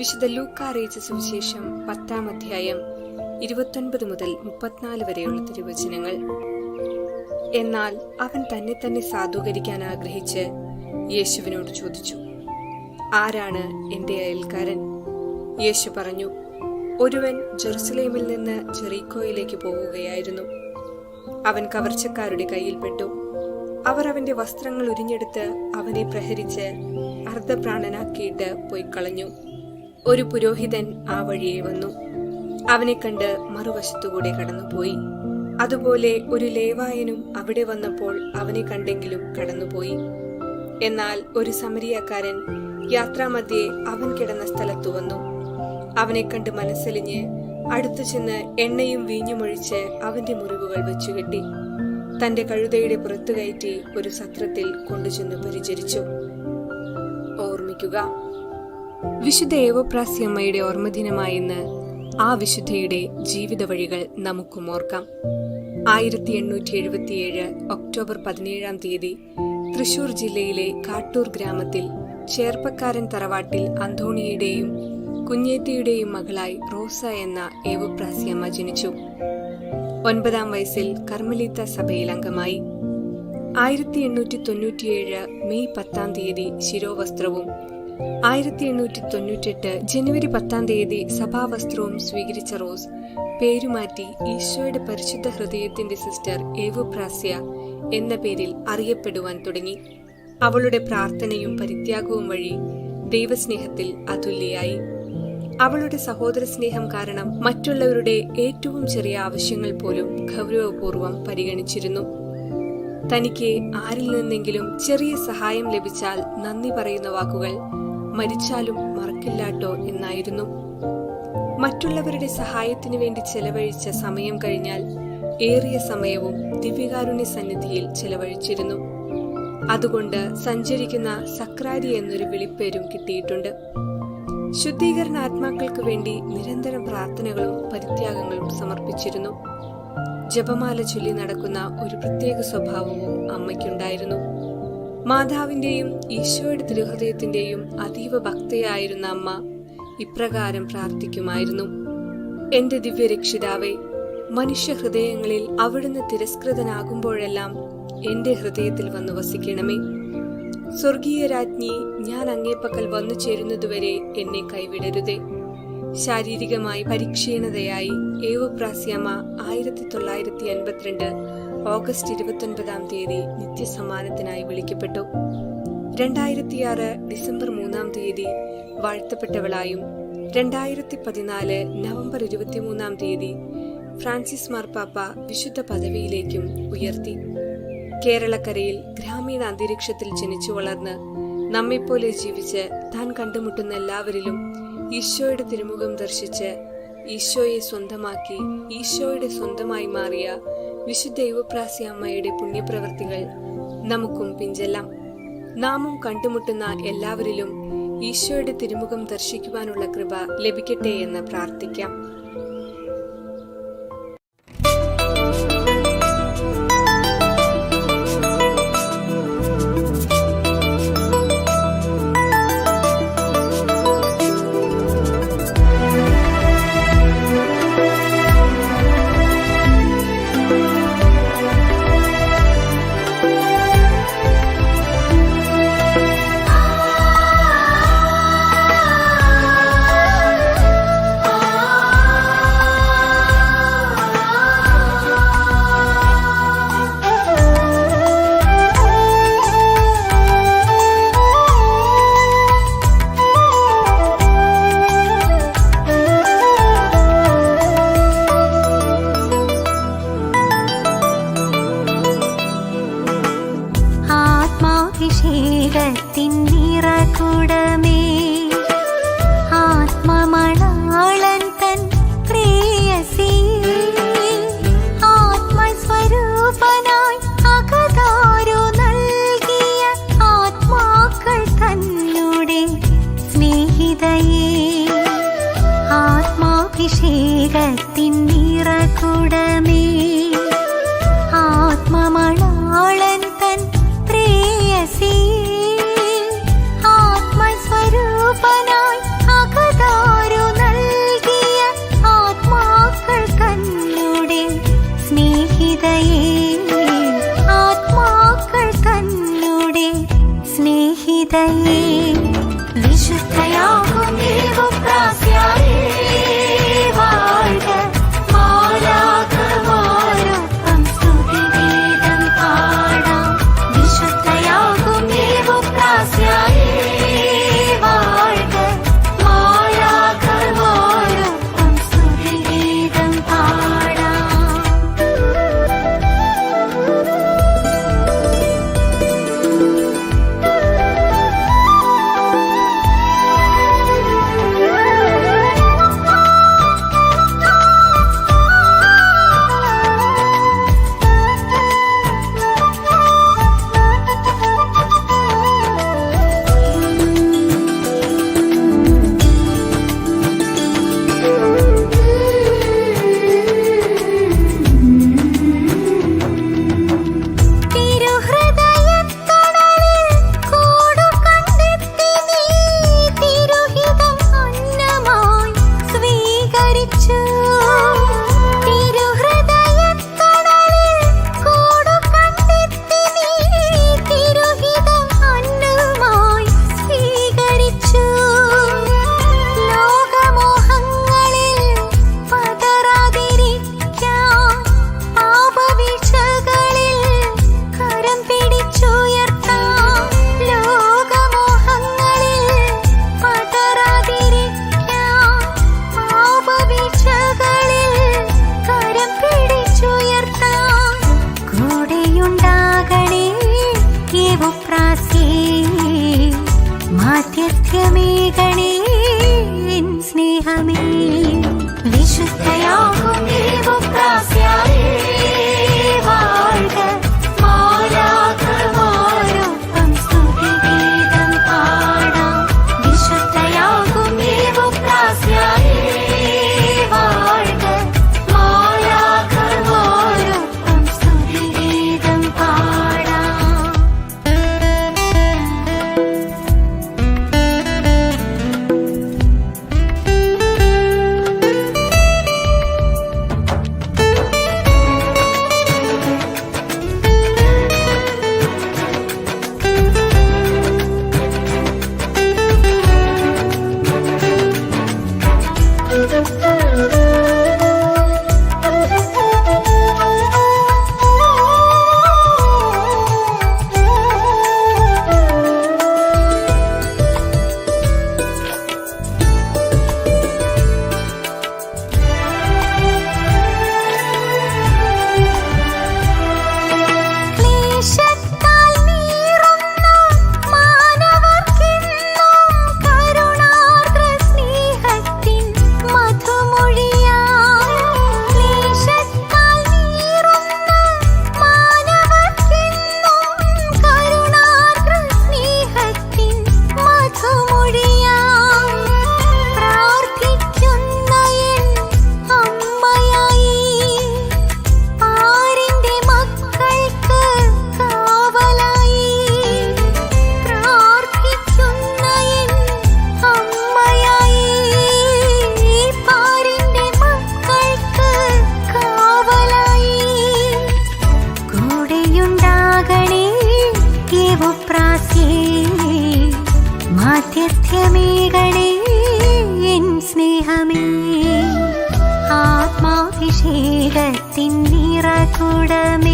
വിശുദ്ധ ലൂക്ക അറിയിച്ച സുവിശേഷം പത്താം അധ്യായം ഇരുപത്തൊൻപത് മുതൽ മുപ്പത്തിനാല് വരെയുള്ള തിരുവചനങ്ങൾ. എന്നാൽ അവൻ തന്നെ തന്നെ സാധൂകരിക്കാൻ ആഗ്രഹിച്ച് യേശുവിനോട് ചോദിച്ചു ആരാണ് എന്റെ അയൽക്കാരൻ? യേശു പറഞ്ഞു ഒരുവൻ ജെറുസലേമിൽ നിന്ന് ജെറീക്കോയിലേക്ക് പോവുകയായിരുന്നു. അവൻ കവർച്ചക്കാരുടെ കയ്യിൽപ്പെട്ടു അവർ അവന്റെ വസ്ത്രങ്ങൾ ഉരിഞ്ഞെടുത്ത് അവനെ പ്രഹരിച്ച് അർദ്ധപ്രാണനാക്കിയിട്ട് പോയി കളഞ്ഞു ഒരു പുരോഹിതൻ ആ വഴിയെ വന്നു. അവനെ കണ്ട് മറുവശത്തുകൂടെ കടന്നുപോയി. അതുപോലെ ഒരു ലേവായനും അവിടെ വന്നപ്പോൾ അവനെ കണ്ടെങ്കിലും കടന്നുപോയി. എന്നാൽ ഒരു സമരിയാക്കാരൻ യാത്രാമധ്യേ അവൻ കിടന്ന സ്ഥലത്തു വന്നു. അവനെ കണ്ട് മനസ്സലിഞ്ഞ് അടുത്തു ചെന്ന് എണ്ണയും വീഞ്ഞുമൊഴിച്ച് അവന്റെ മുറിവുകൾ വെച്ചുകെട്ടി തന്റെ കഴുതയുടെ പുറത്തു കയറ്റി ഒരു സത്രത്തിൽ കൊണ്ടുചെന്ന് പരിചരിച്ചു. ഓർമ്മിക്കുക വിശുദ്ധ ഏവപ്രാസ്യമ്മയുടെ ഓർമ്മദിനമായ ഇന്ന് ആ വിശുദ്ധയുടെ ജീവിത വഴികൾ നമുക്കും ഓർക്കാം. ആയിരത്തി എണ്ണൂറ്റി എഴുപത്തിയേഴ് ഒക്ടോബർ പതിനേഴാം തീയതി തൃശൂർ ജില്ലയിലെ കാട്ടൂർ ഗ്രാമത്തിൽ ചേർപ്പക്കാരൻ തറവാട്ടിൽ അന്തോണിയുടെയും കുഞ്ഞേത്തിയുടെയും മകളായി റോസ എന്ന ഏവപ്രാസ്യമ്മ ജനിച്ചു. ഒൻപതാം വയസ്സിൽ കർമ്മലീത്ത സഭയിൽ അംഗമായി. ആയിരത്തി എണ്ണൂറ്റി തൊണ്ണൂറ്റിയേഴ് മെയ് പത്താം തീയതി ശിരോവസ്ത്രവും ആയിരത്തി എണ്ണൂറ്റി തൊണ്ണൂറ്റെട്ട് ജനുവരി പത്താം തീയതി സഭാവസ്ത്രവും സ്വീകരിച്ച റോസ്. പേരുമാറ്റി ഈശോയുടെ പരിശുദ്ധ ഹൃദയത്തിന്റെ സിസ്റ്റർ ഏവുപ്രാസ്യ എന്ന പേരിൽ അറിയപ്പെടുവാൻ തുടങ്ങി. അവളുടെ പ്രാർത്ഥനയും പരിത്യാഗവും വഴി ദൈവസ്നേഹത്തിൽ അതുല്യയായി. അവളുടെ സഹോദര സ്നേഹം കാരണം മറ്റുള്ളവരുടെ ഏറ്റവും ചെറിയ ആവശ്യങ്ങൾ പോലും ഗൗരവപൂർവം പരിഗണിച്ചിരുന്നു. തനിക്ക് ആരിൽ നിന്നെങ്കിലും ചെറിയ സഹായം ലഭിച്ചാൽ നന്ദി പറയുന്ന വാക്കുകൾ മരിച്ചാലും മറക്കില്ലാട്ടോ എന്നായിരുന്നു. മറ്റുള്ളവരുടെ സഹായത്തിനു വേണ്ടി ചെലവഴിച്ച സമയം കഴിഞ്ഞാൽ ഏറിയ സമയവും ദിവ്യകാരുണ്യ സന്നിധിയിൽ ചെലവഴിച്ചിരുന്നു. അതുകൊണ്ട് സഞ്ചരിക്കുന്ന സക്രാരി എന്നൊരു വിളിപ്പേരും കിട്ടിയിട്ടുണ്ട്. ശുദ്ധീകരണ ആത്മാക്കൾക്ക് വേണ്ടി നിരന്തരം പ്രാർത്ഥനകളും പരിത്യാഗങ്ങളും സമർപ്പിച്ചിരുന്നു. ജപമാല ചൊല്ലി നടക്കുന്ന ഒരു പ്രത്യേക സ്വഭാവവും അമ്മയ്ക്കുണ്ടായിരുന്നു. മാതാവിന്റെയും ഈശോയുടെ തിരുഹൃദയത്തിന്റെയും അതീവ ഭക്തയായിരുന്ന അമ്മ ഇപ്രകാരം പ്രാർത്ഥിക്കുമായിരുന്നു. എന്റെ ദിവ്യരക്ഷിതാവേ മനുഷ്യ ഹൃദയങ്ങളിൽ അവിടുന്ന് തിരസ്കൃതനാകുമ്പോഴെല്ലാം എന്റെ ഹൃദയത്തിൽ വന്നു വസിക്കണമേ. സ്വർഗീയ രാജ്ഞി ഞാൻ അങ്ങേപ്പക്കൽ വന്നു ചേരുന്നതുവരെ എന്നെ കൈവിടരുതേ. ശാരീരികമായി പരിക്ഷീണതയായി ഏവപ്രാസ്യാമ ആയിരത്തി തൊള്ളായിരത്തി അൻപത്തിരണ്ട് ഓഗസ്റ്റ് ഇരുപത്തൊൻപതാം തീയതി നിത്യസമ്മാനത്തിനായി വിളിക്കപ്പെട്ടു. രണ്ടായിരത്തിയാറ് ഡിസംബർ മൂന്നാം തീയതി വാഴ്ത്തപ്പെട്ടവളായും രണ്ടായിരത്തി പതിനാല് നവംബർ ഇരുപത്തിമൂന്നാം തീയതി ഫ്രാൻസിസ് മാർപ്പാപ്പ വിശുദ്ധ പദവിയിലേക്കും ഉയർത്തി. കേരളക്കരയിൽ ഗ്രാമീണ അന്തരീക്ഷത്തിൽ ജനിച്ചു വളർന്ന് നമ്മെപ്പോലെ ജീവിച്ച് താൻ കണ്ടുമുട്ടുന്ന എല്ലാവരിലും ഈശോയുടെ തിരുമുഖം ദർശിച്ച് ഈശോയെ സ്വന്തമാക്കി ഈശോയുടെ സ്വന്തമായി മാറിയ വിശുദ്ധ അമ്മയുടെ പുണ്യപ്രവർത്തികൾ നമുക്കും പിഞ്ചെല്ലാം. നാമും കണ്ടുമുട്ടുന്ന എല്ലാവരിലും ഈശോയുടെ തിരുമുഖം ദർശിക്കുവാനുള്ള കൃപ ലഭിക്കട്ടെ എന്ന് പ്രാർത്ഥിക്കാം. que நிறகுடமே